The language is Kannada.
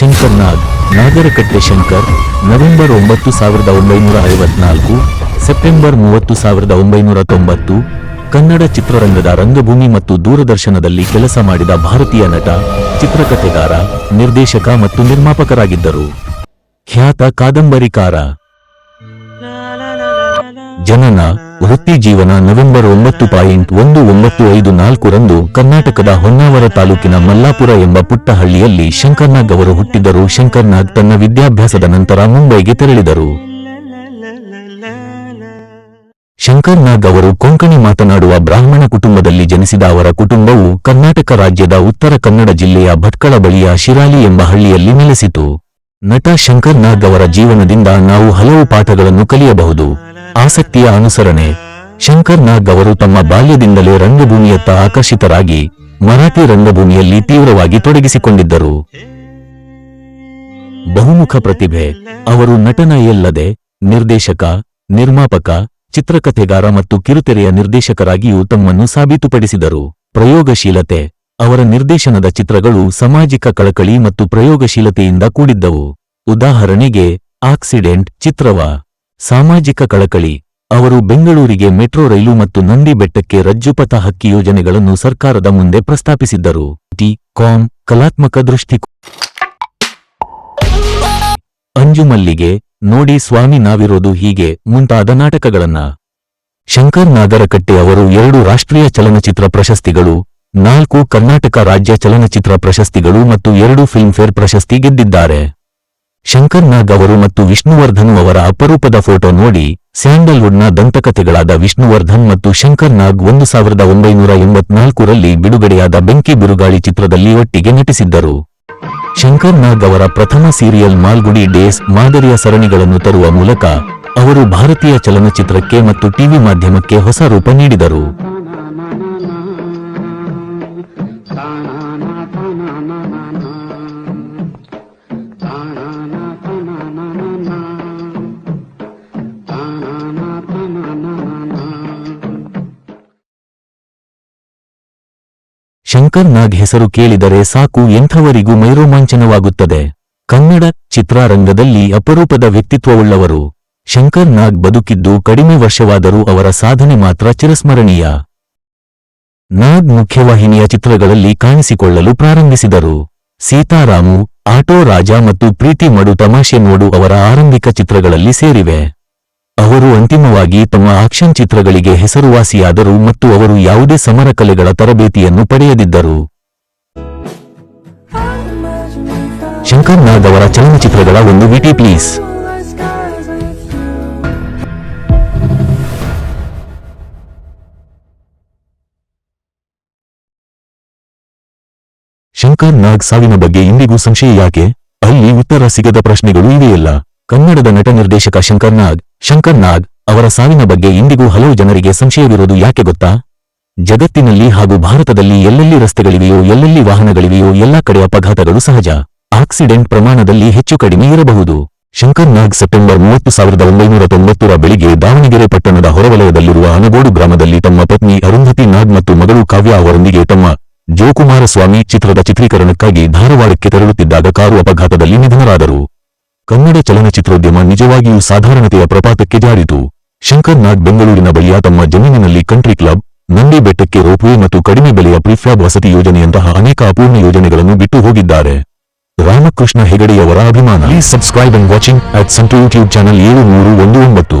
ಶಂಕರ್ ನಾಗ್, ನಾಗರಕಟ್ಟೆ ಶಂಕರ್, ನವೆಂಬರ್ ಒಂಬತ್ತು ಸಾವಿರದ ಒಂಬೈನೂರ ಐವತ್ನಾಲ್ಕು ಸೆಪ್ಟೆಂಬರ್ ಮೂವತ್ತು ಸಾವಿರದ ಒಂಬೈನೂರ ತೊಂಬತ್ತು, ಕನ್ನಡ ಚಿತ್ರರಂಗದ ರಂಗಭೂಮಿ ಮತ್ತು ದೂರದರ್ಶನದಲ್ಲಿ ಕೆಲಸ ಮಾಡಿದ ಭಾರತೀಯ ನಟ, ಚಿತ್ರಕಥೆಗಾರ, ನಿರ್ದೇಶಕ ಮತ್ತು ನಿರ್ಮಾಪಕರಾಗಿದ್ದರು. ಖ್ಯಾತ ಕಾದಂಬರಿಕಾರ. ಜನನ, ವೃತ್ತಿ ಜೀವನ ನವೆಂಬರ್ ಒಂಬತ್ತು ಪಾಯಿಂಟ್ ಒಂದು ಒಂಬತ್ತು ಐದು ನಾಲ್ಕರಂದು ಕರ್ನಾಟಕದ ಹೊನ್ನಾವರ ತಾಲೂಕಿನ ಮಲ್ಲಾಪುರ ಎಂಬ ಪುಟ್ಟಹಳ್ಳಿಯಲ್ಲಿ ಶಂಕರ್ನಾಗ್ ಅವರು ಹುಟ್ಟಿದರು ಶಂಕರ್ನಾಗ್ ತನ್ನ ವಿದ್ಯಾಭ್ಯಾಸದ ನಂತರ ಮುಂಬೈಗೆ ತೆರಳಿದರು. ಶಂಕರ್ನಾಗ್ ಅವರು ಕೊಂಕಣಿ ಮಾತನಾಡುವ ಬ್ರಾಹ್ಮಣ ಕುಟುಂಬದಲ್ಲಿ ಜನಿಸಿದ ಅವರ ಕುಟುಂಬವು ಕರ್ನಾಟಕ ರಾಜ್ಯದ ಉತ್ತರ ಕನ್ನಡ ಜಿಲ್ಲೆಯ ಭಟ್ಕಳ ಬಳಿಯ ಶಿರಾಲಿ ಎಂಬ ಹಳ್ಳಿಯಲ್ಲಿ ನೆಲೆಸಿತು. ನಟ ಶಂಕರ್ನಾಗ್ ಅವರ ಜೀವನದಿಂದ ನಾವು ಹಲವು ಪಾಠಗಳನ್ನು ಕಲಿಯಬಹುದು. ಆಸಕ್ತಿಯ ಅನುಸರಣೆ. ಶಂಕರ್ ನಾಗ್ ಅವರು ತಮ್ಮ ಬಾಲ್ಯದಿಂದಲೇ ರಂಗಭೂಮಿಯತ್ತ ಆಕರ್ಷಿತರಾಗಿ ಮರಾಠಿ ರಂಗಭೂಮಿಯಲ್ಲಿ ತೀವ್ರವಾಗಿ ತೊಡಗಿಸಿಕೊಂಡಿದ್ದರು. ಬಹುಮುಖ ಪ್ರತಿಭೆ. ಅವರು ನಟನೆಯಲ್ಲದೆ ನಿರ್ದೇಶಕ, ನಿರ್ಮಾಪಕ, ಚಿತ್ರಕಥೆಗಾರ ಮತ್ತು ಕಿರುತೆರೆಯ ನಿರ್ದೇಶಕರಾಗಿಯೂ ತಮ್ಮನ್ನು ಸಾಬೀತುಪಡಿಸಿದರು. ಪ್ರಯೋಗಶೀಲತೆ. ಅವರ ನಿರ್ದೇಶನದ ಚಿತ್ರಗಳು ಸಾಮಾಜಿಕ ಕಳಕಳಿ ಮತ್ತು ಪ್ರಯೋಗಶೀಲತೆಯಿಂದ ಕೂಡಿದ್ದವು. ಉದಾಹರಣೆಗೆ, ಆಕ್ಸಿಡೆಂಟ್ ಚಿತ್ರವ. ಸಾಮಾಜಿಕ ಕಳಕಳಿ, ಅವರು ಬೆಂಗಳೂರಿಗೆ ಮೆಟ್ರೋ ರೈಲು ಮತ್ತು ನಂದಿ ಬೆಟ್ಟಕ್ಕೆ ರಜ್ಜುಪಥ ಹಕ್ಕಿ ಯೋಜನೆಗಳನ್ನು ಸರ್ಕಾರದ ಮುಂದೆ ಪ್ರಸ್ತಾಪಿಸಿದ್ದರು. ಟಿ, ಕಾಂ, ಕಲಾತ್ಮಕ ದೃಷ್ಟಿಕೋನ ಅಂಜುಮಲ್ಲಿಗೆ ನೋಡಿ ಸ್ವಾಮಿ ನಾವಿರೋದು ಹೀಗೆ ಮುಂತಾದ ನಾಟಕಗಳನ್ನ. ಶಂಕರ್ ನಾಗರಕಟ್ಟೆ ಅವರು ಎರಡು ರಾಷ್ಟ್ರೀಯ ಚಲನಚಿತ್ರ ಪ್ರಶಸ್ತಿಗಳು, ನಾಲ್ಕು ಕರ್ನಾಟಕ ರಾಜ್ಯ ಚಲನಚಿತ್ರ ಪ್ರಶಸ್ತಿಗಳು ಮತ್ತು ಎರಡು ಫಿಲ್ಮ್ಫೇರ್ ಪ್ರಶಸ್ತಿ ಗೆದ್ದಿದ್ದಾರೆ. ಶಂಕರ್ ನಾಗ್ ಅವರು ಮತ್ತು ವಿಷ್ಣುವರ್ಧನ್ ಅವರ ಅಪರೂಪದ ಫೋಟೋ ನೋಡಿ ಸ್ಯಾಂಡಲ್ವುಡ್ನ ದಂತಕಥೆಗಳಾದ ವಿಷ್ಣುವರ್ಧನ್ ಮತ್ತು ಶಂಕರ್ ನಾಗ್ ಒಂದು ಸಾವಿರದ ಒಂಬೈನೂರ ಎಂಬತ್ನಾಲ್ಕರಲ್ಲಿ ಬಿಡುಗಡೆಯಾದ ಬೆಂಕಿ ಬಿರುಗಾಳಿ ಚಿತ್ರದಲ್ಲಿ ಒಟ್ಟಿಗೆ ನಟಿಸಿದ್ದರು ಶಂಕರ್ ನಾಗ್ ಅವರ ಪ್ರಥಮ ಸೀರಿಯಲ್ ಮಾಲ್ಗುಡಿ ಡೇಸ್ ಮಾದರಿಯ ಸರಣಿಗಳನ್ನು ತರುವ ಮೂಲಕ ಅವರು ಭಾರತೀಯ ಚಲನಚಿತ್ರಕ್ಕೆ ಮತ್ತು ಟಿವಿ ಮಾಧ್ಯಮಕ್ಕೆ ಹೊಸ ರೂಪ ನೀಡಿದರು ಶಂಕರ್ ನಾಗ್ ಹೆಸರು ಕೇಳಿದರೆ ಸಾಕು ಎಂಥವರಿಗೂ ಮೈರೋಮಾಂಚನವಾಗುತ್ತದೆ. ಕನ್ನಡ ಚಿತ್ರರಂಗದಲ್ಲಿ ಅಪರೂಪದ ವ್ಯಕ್ತಿತ್ವವುಳ್ಳವರು. ಶಂಕರ್ ನಾಗ್ ಬದುಕಿದ್ದು ಕಡಿಮೆ ವರ್ಷವಾದರೂ ಅವರ ಸಾಧನೆ ಮಾತ್ರ ಚಿರಸ್ಮರಣೀಯ. ನಾಗ್ ಮುಖ್ಯವಾಹಿನಿಯ ಚಿತ್ರಗಳಲ್ಲಿ ಕಾಣಿಸಿಕೊಳ್ಳಲು ಪ್ರಾರಂಭಿಸಿದರು. ಸೀತಾರಾಮು, ಆಟೋ ರಾಜ ಮತ್ತು ಪ್ರೀತಿ ಮಡು ತಮಾಷೆ ನೋಡು ಅವರ ಆರಂಭಿಕ ಚಿತ್ರಗಳಲ್ಲಿ ಸೇರಿವೆ. ಅವರು ಅಂತಿಮವಾಗಿ ತಮ್ಮ ಆಕ್ಷನ್ ಚಿತ್ರಗಳಿಗೆ ಹೆಸರುವಾಸಿಯಾದರು ಮತ್ತು ಅವರು ಯಾವುದೇ ಸಮರ ಕಲೆಗಳ ತರಬೇತಿಯನ್ನು ಪಡೆಯದಿದ್ದರು. ಶಂಕರ್ ನಾಗ್ ಅವರ ಚಲನಚಿತ್ರಗಳ ಒಂದು ವಿಟಿ ಪ್ಲೀಸ್ ಶಂಕರ್ ನಾಗ್ ಸಾವಿನ ಬಗ್ಗೆ ಇಂದಿಗೂ ಸಂಶಯ ಯಾಕೆ? ಅಲ್ಲಿ ಉತ್ತರ ಸಿಗದ ಪ್ರಶ್ನೆಗಳು ಇವೆಯಲ್ಲ. ಕನ್ನಡದ ನಟ ನಿರ್ದೇಶಕ ಶಂಕರ್ ನಾಗ್. ಶಂಕರ್ ನಾಗ್ ಅವರ ಸಾವಿನ ಬಗ್ಗೆ ಇಂದಿಗೂ ಹಲವು ಜನರಿಗೆ ಸಂಶಯವಿರೋದು ಯಾಕೆ ಗೊತ್ತಾ? ಜಗತ್ತಿನಲ್ಲಿ ಹಾಗೂ ಭಾರತದಲ್ಲಿ ಎಲ್ಲೆಲ್ಲಿ ರಸ್ತೆಗಳಿವೆಯೋ, ಎಲ್ಲೆಲ್ಲಿ ವಾಹನಗಳಿವೆಯೋ ಎಲ್ಲ ಕಡೆ ಅಪಘಾತಗಳು ಸಹಜ. ಆಕ್ಸಿಡೆಂಟ್ ಪ್ರಮಾಣದಲ್ಲಿ ಹೆಚ್ಚು ಕಡಿಮೆ ಇರಬಹುದು. ಶಂಕರ್ ನಾಗ್ ಸೆಪ್ಟೆಂಬರ್ ಮೂವತ್ತು ಸಾವಿರದ ಒಂಬೈನೂರ ತೊಂಬತ್ತರ ಬೆಳಿಗ್ಗೆ ದಾವಣಗೆರೆ ಪಟ್ಟಣದ ಹೊರವಲಯದಲ್ಲಿರುವ ಅನಗೋಡು ಗ್ರಾಮದಲ್ಲಿ ತಮ್ಮ ಪತ್ನಿ ಅರುಂಧತಿ ನಾಗ್ ಮತ್ತು ಮಗಳು ಕಾವ್ಯ ಅವರೊಂದಿಗೆ ತಮ್ಮ ಜೋಕುಮಾರಸ್ವಾಮಿ ಚಿತ್ರದ ಚಿತ್ರೀಕರಣಕ್ಕಾಗಿ ಧಾರವಾಡಕ್ಕೆ ತೆರಳುತ್ತಿದ್ದಾಗ ಕಾರು ಅಪಘಾತದಲ್ಲಿ ನಿಧನರಾದರು. ಕನ್ನಡ ಚಲನಚಿತ್ರೋದ್ಯಮ ನಿಜವಾಗಿಯೂ ಸಾಧಾರಣತೆಯ ಪ್ರಪಾತಕ್ಕೆ ಜಾರಿತು. ಶಂಕರ್ ನಾಗ್ ಬೆಂಗಳೂರಿನ ಬಳಿಯ ತಮ್ಮ ಜಮೀನಿನಲ್ಲಿ ಕಂಟ್ರಿ ಕ್ಲಬ್ ನಂದಿ ಬೆಟ್ಟಕ್ಕೆ ರೋಪ್ವೇ ಮತ್ತು ಕಡಿಮೆ ಬೆಲೆಯ ಪ್ರಿಫ್ಯಾಬ್ ವಸತಿ ಯೋಜನೆಯಂತಹ ಅನೇಕ ಅಪೂರ್ಣ ಯೋಜನೆಗಳನ್ನು ಬಿಟ್ಟು ಹೋಗಿದ್ದಾರೆ. ರಾಮಕೃಷ್ಣ ಹೆಗಡೆಯವರ ಅಭಿಮಾನ. Subscribe and watching at Santu YouTube channel ಏಳು ಮೂರು ಒಂದು ಒಂಬತ್ತು.